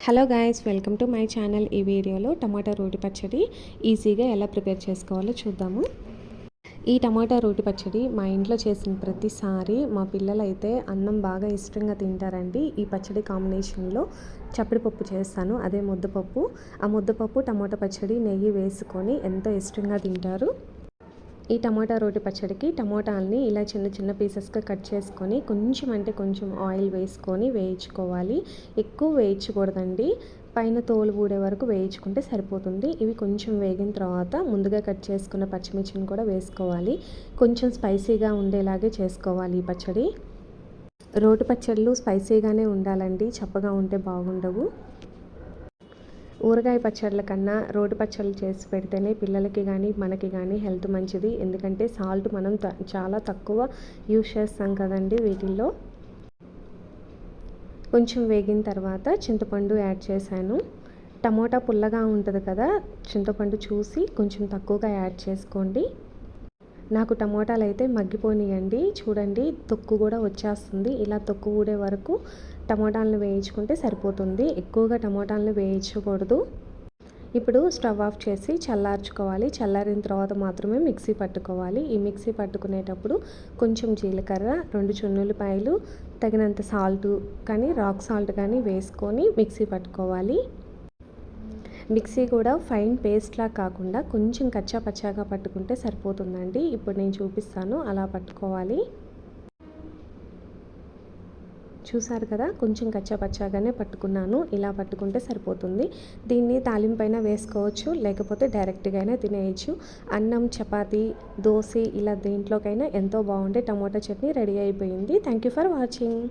Hello guys welcome to my channel ఈ వీడియోలో టమాటా రోటి పచ్చడి ఈజీగా ఎలా ప్రిపేర్ చేసుకోవాలో చూద్దాము. ఈ టమాటా రోటి పచ్చడి మా ఇంట్లో చేసిన ప్రతిసారి మా పిల్లలు అయితే అన్నం బాగా ఇష్టంగా తింటారండి. ఈ పచ్చడి కాంబినేషన్లో చప్పడి పప్పు చేస్తాను అదే ముద్దపప్పు. ఆ ముద్దపప్పు టమాటా పచ్చడి నెయ్యి వేసుకొని ఎంతో ఇష్టంగా తింటారు. ఈ టమాటా రోటి పచ్చడికి టమాటాలని ఇలా చిన్న చిన్న పీసెస్గా కట్ చేసుకొని కొంచెం అంటే కొంచెం ఆయిల్ వేసుకొని వేయించుకోవాలి. ఎక్కువ వేయించకూడదండి. పైన తోలు ఊడే వరకు వేయించుకుంటే సరిపోతుంది. ఇవి కొంచెం వేగిన తర్వాత ముందుగా కట్ చేసుకున్న పచ్చిమిర్చిని కూడా వేసుకోవాలి. కొంచెం స్పైసీగా ఉండేలాగే చేసుకోవాలి ఈ పచ్చడి. రోటి పచ్చళ్ళు స్పైసీగానే ఉండాలండి. చప్పగా ఉంటే బాగుండవు. ఊరగాయ పచ్చళ్ళ కన్నా రోటి పచ్చళ్ళు చేసి పెడితేనే పిల్లలకి కానీ మనకి కానీ హెల్త్ మంచిది. ఎందుకంటే సాల్ట్ మనం చాలా తక్కువ యూజ్ చేస్తాం కదండి వీటిల్లో. కొంచెం వేగిన తర్వాత చింతపండు యాడ్ చేశాను. టమోటా పుల్లగా ఉంటుంది కదా చింతపండు చూసి కొంచెం తక్కువగా యాడ్ చేసుకోండి. నాకు టమోటాలు అయితే మగ్గిపోనియండి చూడండి తొక్కు కూడా వచ్చేస్తుంది. ఇలా తొక్కు ఊడే వరకు టమోటాలను వేయించుకుంటే సరిపోతుంది. ఎక్కువగా టమోటాలను వేయించకూడదు. ఇప్పుడు స్టవ్ ఆఫ్ చేసి చల్లార్చుకోవాలి. చల్లారిన తర్వాత మాత్రమే మిక్సీ పట్టుకోవాలి. ఈ మిక్సీ పట్టుకునేటప్పుడు కొంచెం జీలకర్ర రెండు చున్నులపాయలు తగినంత సాల్ట్ కానీ రాక్ సాల్ట్ కానీ వేసుకొని మిక్సీ పట్టుకోవాలి. మిక్సీ కూడా ఫైన్ పేస్ట్లా కాకుండా కొంచెం కచ్చా పచ్చాగా పట్టుకుంటే సరిపోతుందండి. ఇప్పుడు నేను చూపిస్తాను అలా పట్టుకోవాలి. చూసారు కదా కొంచెం కచ్చాపచ్చాగానే పట్టుకున్నాను. ఇలా పట్టుకుంటే సరిపోతుంది. దీన్ని తాలింపైన వేసుకోవచ్చు లేకపోతే డైరెక్ట్గా అయినా తినేయచ్చు. అన్నం చపాతీ దోశ ఇలా దేంట్లోకైనా ఎంతో బాగుండే టమోటా చట్నీ రెడీ అయిపోయింది. Thank you for watching.